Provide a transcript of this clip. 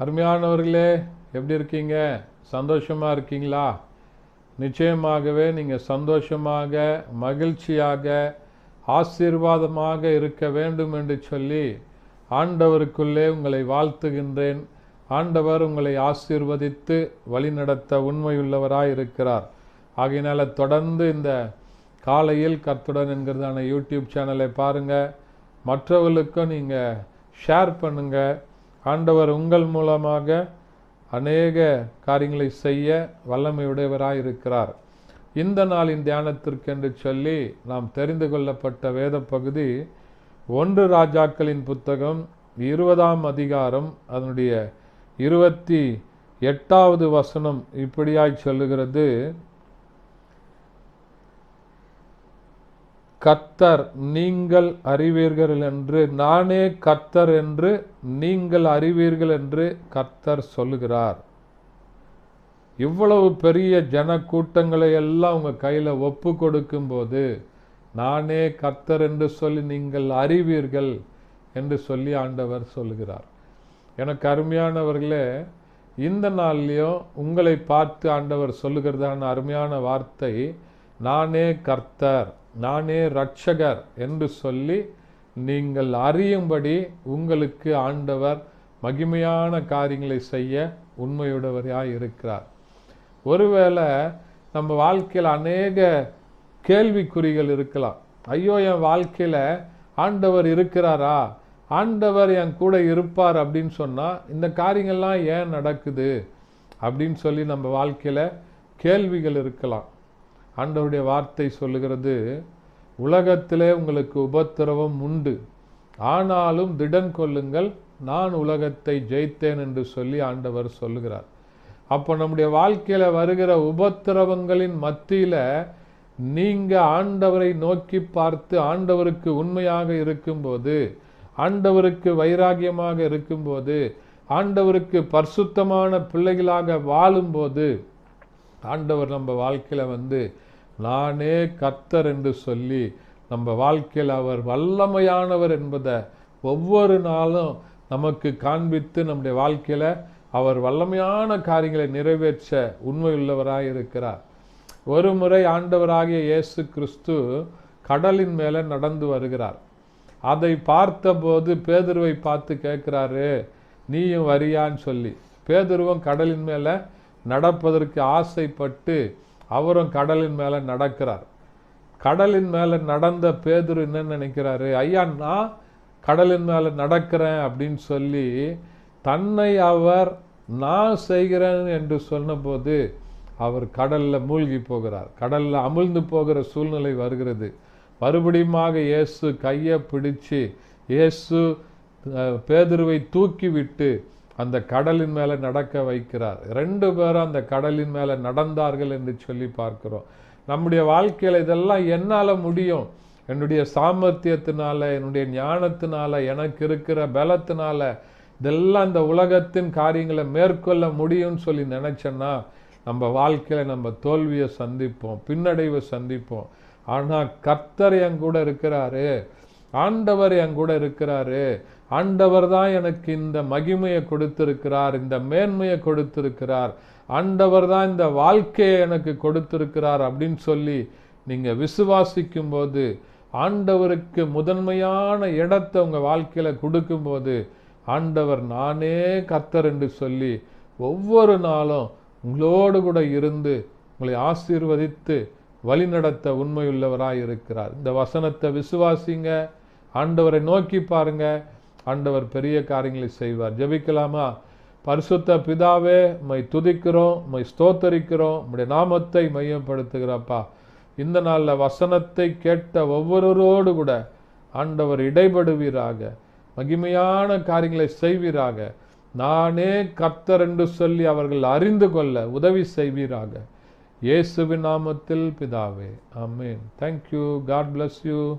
அருமையானவர்களே எப்படி இருக்கீங்க? சந்தோஷமாக இருக்கீங்களா? நிச்சயமாகவே நீங்கள் சந்தோஷமாக மகிழ்ச்சியாக ஆசீர்வாதமாக இருக்க வேண்டும் என்று சொல்லி ஆண்டவருக்குள்ளே உங்களை வாழ்த்துகின்றேன். ஆண்டவர் உங்களை ஆசீர்வதித்து வழிநடத்த உண்மையுள்ளவராக இருக்கிறார். ஆகையினால் தொடர்ந்து இந்த காலையில் கர்த்துடன் என்கிறதான யூடியூப் சேனலை பாருங்கள் மற்றவர்களுக்கும் நீங்கள் ஷேர் பண்ணுங்கள் ஆண்டவர் உங்கள் மூலமாக அநேக காரியங்களை செய்ய வல்லமையுடையவராய் இருக்கிறார் இந்த நாளின் தியானத்திற்கென்று சொல்லி நாம் தெரிந்து கொள்ளப்பட்ட வேத பகுதி ஒன்று ராஜாக்களின் புத்தகம் இருபதாம் அதிகாரம் அதனுடைய இருபத்தி எட்டாவது வசனம் இப்படியாய் சொல்லுகிறது. கத்தர் நீங்கள் அறிவீர்கள் என்று நானே கத்தர் என்று நீங்கள் அறிவீர்கள் என்று கத்தர் சொல்லுகிறார். இவ்வளவு பெரிய ஜன கூட்டங்களை எல்லாம் உங்கள் கையில் ஒப்பு கொடுக்கும்போது நானே கத்தர் என்று சொல்லி நீங்கள் அறிவீர்கள் என்று சொல்லி ஆண்டவர் சொல்லுகிறார். எனக்கு அருமையானவர்களே இந்த நாள்லையும் உங்களை பார்த்து ஆண்டவர் சொல்லுகிறதான அருமையான வார்த்தை நானே கர்த்தர் நானே ரட்சகர் என்று சொல்லி நீங்கள் அறியும்படி உங்களுக்கு ஆண்டவர் மகிமையான காரியங்களை செய்ய உண்மையுடையவராக இருக்கிறார். ஒருவேளை நம்ம வாழ்க்கையில் அநேக கேள்விக்குறிகள் இருக்கலாம். ஐயோ என் வாழ்க்கையில் ஆண்டவர் இருக்கிறாரா? ஆண்டவர் என் கூட இருப்பார் அப்படின்னு சொன்னால் இந்த காரியங்கள்லாம் ஏன் நடக்குது? அப்படின்னு சொல்லி நம்ம வாழ்க்கையில் கேள்விகள் இருக்கலாம். ஆண்டவருடைய வார்த்தை சொல்லுகிறது உலகத்திலே உங்களுக்கு உபத்திரவம் உண்டு. ஆனாலும் திடன் கொள்ளுங்கள் நான் உலகத்தை ஜெயித்தேன் என்று சொல்லி ஆண்டவர் சொல்லுகிறார். அப்போ நம்முடைய வாழ்க்கையில் வருகிற உபத்திரவங்களின் மத்தியில் நீங்கள் ஆண்டவரை நோக்கி பார்த்து ஆண்டவருக்கு உண்மையாக இருக்கும்போது ஆண்டவருக்கு வைராகியமாக இருக்கும்போது ஆண்டவருக்கு பரிசுத்தமான பிள்ளைகளாக வாழும்போது ஆண்டவர் நம்ம வாழ்க்கையில் வந்து நானே கர்த்தர் என்று சொல்லி நம்ம வாழ்க்கையில் அவர் வல்லமையானவர் என்பதை ஒவ்வொரு நாளும் நமக்கு காண்பித்து நம்முடைய வாழ்க்கையில் அவர் வல்லமையான காரியங்களை நிறைவேற்ற உண்மையுள்ளவராக இருக்கிறார். ஒரு முறை ஆண்டவராகிய இயேசு கிறிஸ்து கடலின் மேலே நடந்து வருகிறார். அதை பார்த்தபோது பேதுருவை பார்த்து கேட்குறாரு நீயும் வரியான்னு சொல்லி. பேதுருவும் கடலின் மேலே நடப்பதற்கு ஆசைப்பட்டு அவரும் கடலின் மேலே நடக்கிறார். கடலின் மேலே நடந்த பேதுரு என்ன நினைக்கிறாரு? ஐயா நான் கடலின் மேலே நடக்கிறேன் அப்படின்னு சொல்லி தன்னை அவர் நான் செய்கிறேன் என்று சொன்னபோது அவர் கடலில் மூழ்கி போகிறார். கடலில் அமிழ்ந்து போகிற சூழ்நிலை வருகிறது. மறுபடியுமாக இயேசு கையை பிடிச்சு இயேசு பேதுருவை தூக்கிவிட்டு அந்த கடலின் மேலே நடக்க வைக்கிறார். ரெண்டு பேரும் அந்த கடலின் மேலே நடந்தார்கள் என்று சொல்லி பார்க்கிறோம். நம்முடைய வாழ்க்கையில் இதெல்லாம் என்னால் முடியும்? என்னுடைய சாமர்த்தியத்தினால என்னுடைய ஞானத்தினால எனக்கு இருக்கிற பலத்தினால இதெல்லாம் இந்த உலகத்தின் காரியங்களை மேற்கொள்ள முடியும்னு சொல்லி நினச்சேன்னா நம்ம வாழ்க்கையில் நம்ம தோல்வியை சந்திப்போம் பின்னடைவை சந்திப்போம். ஆனால் கர்த்தர் என் கூட இருக்கிறாரு. ஆண்டவர் என் கூட இருக்கிறாரு. ஆண்டவர் தான் எனக்கு இந்த மகிமையை கொடுத்திருக்கிறார் இந்த மேன்மையை கொடுத்திருக்கிறார். ஆண்டவர் தான் இந்த வாழ்க்கையை எனக்கு கொடுத்திருக்கிறார் அப்படின்னு சொல்லி நீங்கள் விசுவாசிக்கும் போது ஆண்டவருக்கு முதன்மையான இடத்தை உங்கள் வாழ்க்கையில் கொடுக்கும்போது ஆண்டவர் நானே கத்தர் என்று சொல்லி ஒவ்வொரு நாளும் உங்களோடு கூட இருந்து உங்களை ஆசீர்வதித்து வழிநடத்த உண்மையுள்ளவராக இருக்கிறார். இந்த வசனத்தை விசுவாசிங்க. ஆண்டவரை நோக்கி பாருங்க. ஆண்டவர் பெரிய காரியங்களை செய்வார். ஜெபிக்கலாமா? பரிசுத்த பிதாவே மை துதிக்கிறோம் மை ஸ்தோத்தரிக்கிறோம். உம்முடைய நாமத்தை மையப்படுத்துகிறப்பா. இந்த நாளில் வசனத்தை கேட்ட ஒவ்வொருவரோடு கூட ஆண்டவர் இடைபடுவீராக. மகிமையான காரியங்களை செய்வீராக. நானே கர்த்தர் என்று சொல்லி அவர்கள் அறிந்து கொள்ள உதவி செய்வீராக. இயேசுவின் நாமத்தில் பிதாவே. ஆமேன். Thank you God bless you